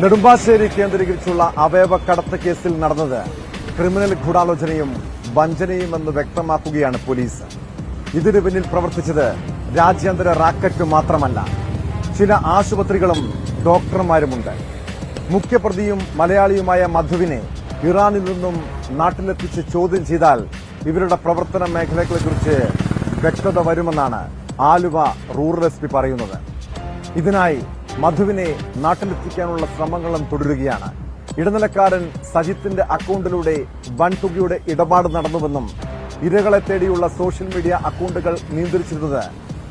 നെടുമ്പാശ്ശേരി കേന്ദ്രീകരിച്ചുള്ള അവയവ കടത്ത് കേസിൽ നടന്നത് ക്രിമിനൽ ഗൂഢാലോചനയും വഞ്ചനയും എന്ന് വ്യക്തമാക്കുകയാണ് പോലീസ്. ഇതിനു പിന്നിൽ പ്രവർത്തിച്ചത് രാജ്യാന്തര റാക്കറ്റ് മാത്രമല്ല ചില ആശുപത്രികളും ഡോക്ടർമാരുമുണ്ട്. മുഖ്യപ്രതിയും മലയാളിയുമായ മധുവിനെ ഇറാനിൽ നിന്നും നാട്ടിലെത്തിച്ച് ചോദ്യം ചെയ്താൽ ഇവരുടെ പ്രവർത്തന മേഖലകളെക്കുറിച്ച് വ്യക്തത വരുമെന്നാണ് ആലുവ റൂറൽ എസ് പറയുന്നത്. ഇതിനായി മധുവിനെ നാട്ടിലെത്തിക്കാനുള്ള ശ്രമങ്ങളും തുടരുകയാണ്. ഇടനിലക്കാരൻ സജിത്തിന്റെ അക്കൗണ്ടിലൂടെ വൻതുകയുടെ ഇടപാട് നടന്നുവെന്നും ഇരകളെ തേടിയുള്ള സോഷ്യൽ മീഡിയ അക്കൗണ്ടുകൾ നിയന്ത്രിച്ചിരുന്നത്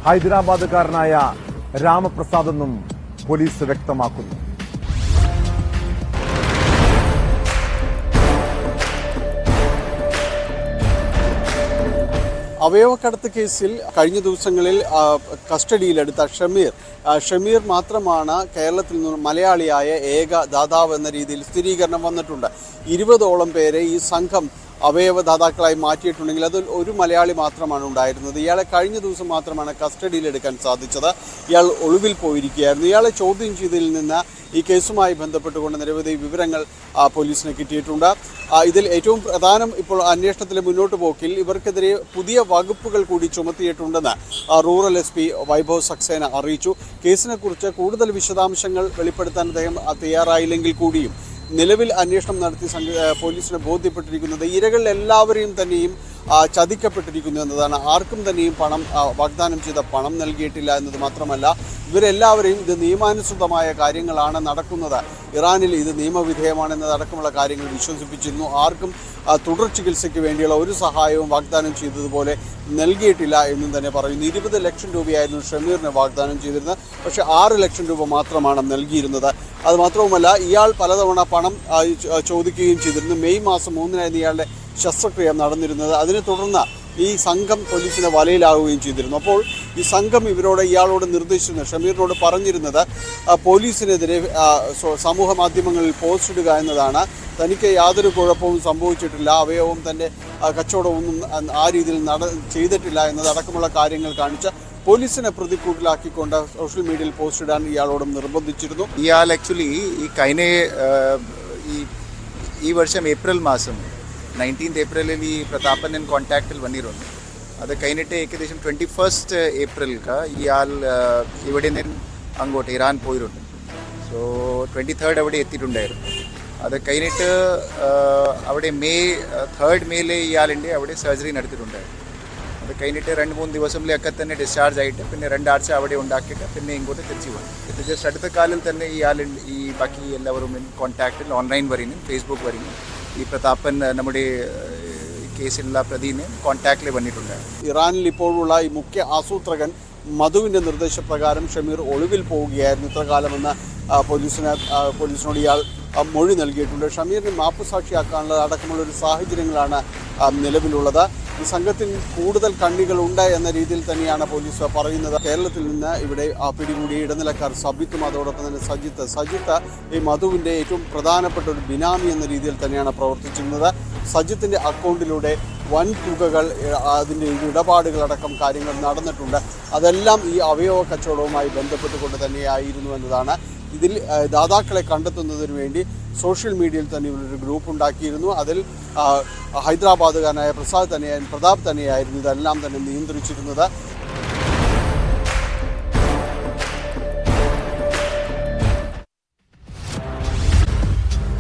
ഹൈദരാബാദുകാരനായ രാമപ്രസാദ് എന്നും പോലീസ് വ്യക്തമാക്കുന്നു. അവയവക്കടത്ത് കേസിൽ കഴിഞ്ഞ ദിവസങ്ങളിൽ കസ്റ്റഡിയിലെടുത്ത ഷമീർ. ഷമീർ മാത്രമാണ് കേരളത്തിൽ നിന്ന് മലയാളിയായ ഏക ദാതാവ് എന്ന രീതിയിൽ സ്ഥിരീകരണം വന്നിട്ടുണ്ട്. ഇരുപതോളം പേരെ ഈ സംഘം അവയവദാതാക്കളായി മാറ്റിയിട്ടുണ്ടെങ്കിൽ അതിൽ ഒരു മലയാളി മാത്രമാണ് ഉണ്ടായിരുന്നത്. ഇയാളെ കഴിഞ്ഞ ദിവസം മാത്രമാണ് കസ്റ്റഡിയിലെടുക്കാൻ സാധിച്ചത്. ഇയാൾ ഒളിവിൽ പോയിരിക്കുകയായിരുന്നു. ഇയാളെ ചോദ്യം ചെയ്തതിൽ നിന്ന് ഈ കേസുമായി ബന്ധപ്പെട്ടുകൊണ്ട് നിരവധി വിവരങ്ങൾ പോലീസിന് കിട്ടിയിട്ടുണ്ട്. ഇതിൽ ഏറ്റവും പ്രധാനം ഇപ്പോൾ അന്വേഷണത്തിൽ മുന്നോട്ട് പോക്കിൽ ഇവർക്കെതിരെ പുതിയ വകുപ്പുകൾ കൂടി ചുമത്തിയിട്ടുണ്ടെന്ന് rural S P Vaibhav Saxena അറിയിച്ചു. കേസിനെക്കുറിച്ച് കൂടുതൽ വിശദാംശങ്ങൾ വെളിപ്പെടുത്താൻ അദ്ദേഹം തയ്യാറായില്ലെങ്കിൽ കൂടിയും നിലവിൽ അന്വേഷണം നടത്തി പോലീസിനെ ബോധ്യപ്പെട്ടിരിക്കുന്നത് ഇരകളിൽ എല്ലാവരെയും തന്നെയും ചതിക്കപ്പെട്ടിരിക്കുന്നു എന്നതാണ്. ആർക്കും തന്നെയും പണം വാഗ്ദാനം ചെയ്ത പണം നൽകിയിട്ടില്ല എന്നത് മാത്രമല്ല ഇവരെല്ലാവരെയും ഇത് നിയമാനുസൃതമായ കാര്യങ്ങളാണ് നടക്കുന്നത്. ഇറാനിൽ ഇത് നിയമവിധേയമാണെന്നതടക്കമുള്ള കാര്യങ്ങൾ വിശ്വസിപ്പിച്ചിരുന്നു. ആർക്കും തുടർ ചികിത്സയ്ക്ക് വേണ്ടിയുള്ള ഒരു സഹായവും വാഗ്ദാനം ചെയ്തതുപോലെ നൽകിയിട്ടില്ല എന്നും തന്നെ പറയുന്നു. ഇരുപത് ലക്ഷം രൂപയായിരുന്നു ഷമീറിന് വാഗ്ദാനം ചെയ്തിരുന്നത്. പക്ഷേ ആറ് ലക്ഷം രൂപ മാത്രമാണ് നൽകിയിരുന്നത്. അത് മാത്രവുമല്ല ഇയാൾ പലതവണ പണം ചോദിക്കുകയും ചെയ്തിരുന്നു. മെയ് മാസം മൂന്നിനായിരുന്നു ഇയാളുടെ ശസ്ത്രക്രിയ നടന്നിരുന്നത്. അതിനെ തുടർന്ന് ഈ സംഘം പോലീസിന് വലയിലാവുകയും ചെയ്തിരുന്നു. അപ്പോൾ ഈ സംഘം ഇവരോട് ഇയാളോട് നിർദ്ദേശിച്ചിരുന്നത് ഷമീറിനോട് പറഞ്ഞിരുന്നത് പോലീസിനെതിരെ സമൂഹ മാധ്യമങ്ങളിൽ പോസ്റ്റ് ഇടുക എന്നതാണ്. തനിക്ക് യാതൊരു കുഴപ്പവും സംഭവിച്ചിട്ടില്ല. അവയവവും തന്റെ കച്ചവടമൊന്നും ആ രീതിയിൽ നട ചെയ്തിട്ടില്ല എന്നതടക്കമുള്ള കാര്യങ്ങൾ കാണിച്ച പോലീസിനെ പ്രതിക്കൂട്ടിലാക്കിക്കൊണ്ട് സോഷ്യൽ മീഡിയയിൽ പോസ്റ്റ് ഇടാൻ ഇയാളോടും നിർബന്ധിച്ചിരുന്നു. ഇയാൾ ആക്ച്വലി ഈ കൈനയെ ഈ ഈ വർഷം ഏപ്രിൽ മാസം നയന്റീൻത് ഏപ്രിലിൽ ഈ പ്രതാപൻ കോൺടാക്റ്റിൽ വന്നിരുന്നു. അത് കഴിഞ്ഞിട്ട് ഏകദേശം ട്വന്റി ഫസ്റ്റ് ഏപ്രിൽക്ക് ഇയാൾ ആ, ഇവിടെ നിന്ന് അങ്ങോട്ട് ഇറാൻ പോയിരുന്നു. സോ ട്വന്റി തേർഡ് അവിടെ എത്തിയിട്ടുണ്ടായിരുന്നു. അത് കഴിഞ്ഞിട്ട് അവിടെ മെയ് തേർഡ് മേയിൽ ഇയാളിന്റെ അവിടെ സർജറി നടത്തിയിട്ടുണ്ടായിരുന്നു. അത് കഴിഞ്ഞിട്ട് രണ്ട് മൂന്ന് ദിവസത്തിലൊക്കെ തന്നെ ഡിസ്ചാർജ് ആയിട്ട് പിന്നെ രണ്ടാഴ്ച അവിടെ ഉണ്ടാക്കിയിട്ട് പിന്നെ ഇങ്ങോട്ട് തിരിച്ചു വന്നു ജസ്റ്റ് അടുത്ത കാലിൽ തന്നെ ഇയാൾ ഈ ബാക്കി എല്ലാവരും കോൺടാക്റ്റിൽ ഓൺലൈൻ വരിനും ഫേസ്ബുക്ക് വരിനും ഈ പ്രതാപൻ നമ്മുടെ കേസിലുള്ള പ്രതിനെ കോൺടാക്റ്റിൽ വന്നിട്ടുണ്ട്. ഇറാനിൽ ഇപ്പോഴുള്ള ഈ മുഖ്യ ആസൂത്രകൻ മധുവിന്റെ നിർദ്ദേശപ്രകാരം ഷമീർ ഒളിവിൽ പോവുകയായിരുന്നു. ഇത്ര കാലമെന്ന് പോലീസിന് പോലീസിനോട് ഇയാൾ മൊഴി നൽകിയിട്ടുണ്ട്. ഷമീറിനെ മാപ്പുസാക്ഷിയാക്കാനുള്ള അടക്കമുള്ള ഒരു സാഹചര്യങ്ങളാണ് നിലവിലുള്ളത്. സംഘത്തിൽ കൂടുതൽ കണ്ണികളുണ്ട് എന്ന രീതിയിൽ തന്നെയാണ് പോലീസ് പറയുന്നത്. കേരളത്തിൽ നിന്ന് ഇവിടെ പിടികൂടിയ ഇടനിലക്കാർ സബിത്തും അതോടൊപ്പം തന്നെ സജിത്ത്. സജിത്ത് ഈ മധുവിന്റെ ഏറ്റവും പ്രധാനപ്പെട്ട ഒരു ബിനാമി എന്ന രീതിയിൽ തന്നെയാണ് പ്രവർത്തിച്ചിരുന്നത്. സജിത്തിന്റെ അക്കൗണ്ടിലൂടെ വൻ തുകകൾ അതിന്റെ ഇടപാടുകളടക്കം കാര്യങ്ങൾ നടന്നിട്ടുണ്ട്. അതെല്ലാം ഈ അവയവ കച്ചവടവുമായി ബന്ധപ്പെട്ടുകൊണ്ട് തന്നെയായിരുന്നു എന്നതാണ് ഇതിൽ ദാതാക്കളെ കണ്ടെത്തുന്നതിന് വേണ്ടി സോഷ്യൽ മീഡിയയിൽ തന്നെ ഇവരൊരു ഗ്രൂപ്പ് ഉണ്ടാക്കിയിരുന്നു. അതിൽ ഹൈദരാബാദുകാരനായ പ്രസാദ് തന്നെയായിരുന്നു പ്രതാപ് തന്നെയായിരുന്നു ഇതെല്ലാം തന്നെ നിയന്ത്രിച്ചിരുന്നത്.